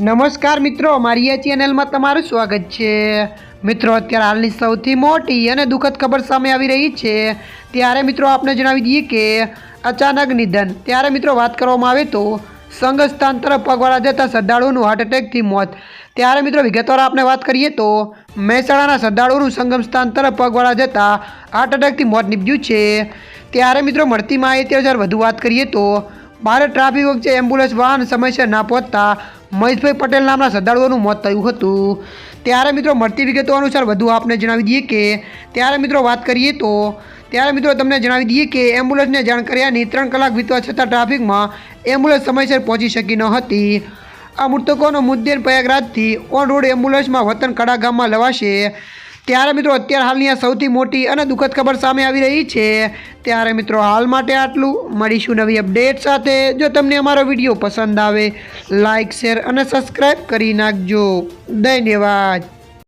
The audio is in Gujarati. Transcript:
નમસ્કાર મિત્રો, મારી આ ચેનલમાં તમારું સ્વાગત છે. મિત્રો, અત્યારે હાલની સૌથી મોટી અને દુઃખદ ખબર સામે આવી રહી છે. ત્યારે મિત્રો, આપને જણાવી દઈએ કે અચાનક નિધન. ત્યારે મિત્રો, વાત કરવામાં આવે તો સંઘ સ્થાન તરફ પગવાળા જતા શ્રદ્ધાળુઓનું હાર્ટ મોત. ત્યારે મિત્રો, વિગતવાર આપણે વાત કરીએ તો મહેસાણાના શ્રદ્ધાળુઓનું સંગમ સ્થાન તરફ પગવાળા જતા હાર્ટ એટેકથી મોત નીપજ્યું છે. ત્યારે મિત્રો, મળતી માહિતી અનુસાર વધુ વાત કરીએ તો ભારત ટ્રાફિક વચ્ચે એમ્બ્યુલન્સ વાહન સમયસર ના પહોંચતા. મહેશભાઈ પટેલ નામના શ્રદ્ધાળુઓનું મોત થયું હતું. ત્યારે મિત્રો મળતી વિગતો અનુસાર વધુ આપને જણાવી દઈએ કે, ત્યારે મિત્રો વાત કરીએ તો, ત્યારે મિત્રો તમને જણાવી દઈએ કે, એમ્બ્યુલન્સને જાણ કર્યાની ત્રણ કલાક વીતવા છતાં ટ્રાફિકમાં એમ્બ્યુલન્સ સમયસર પહોંચી શકી ન હતી. આ મૃતકોનો મુદ્દેન પ્રયાગરાજથી ઓન રોડ એમ્બ્યુલન્સમાં વતન કડા ગામમાં લવાશે. ત્યારે મિત્રો અત્યારે હાલની આ સૌથી મોટી અને દુઃખદ ખબર સામે આવી રહી છે. ત્યારે મિત્રો હાલ માટે આટલું. મળીશું નવી અપડેટ સાથે. જો તમને અમારો વીડિયો પસંદ આવે લાઇક શેર અને સબસ્ક્રાઈબ કરી નાખજો. ધન્યવાદ.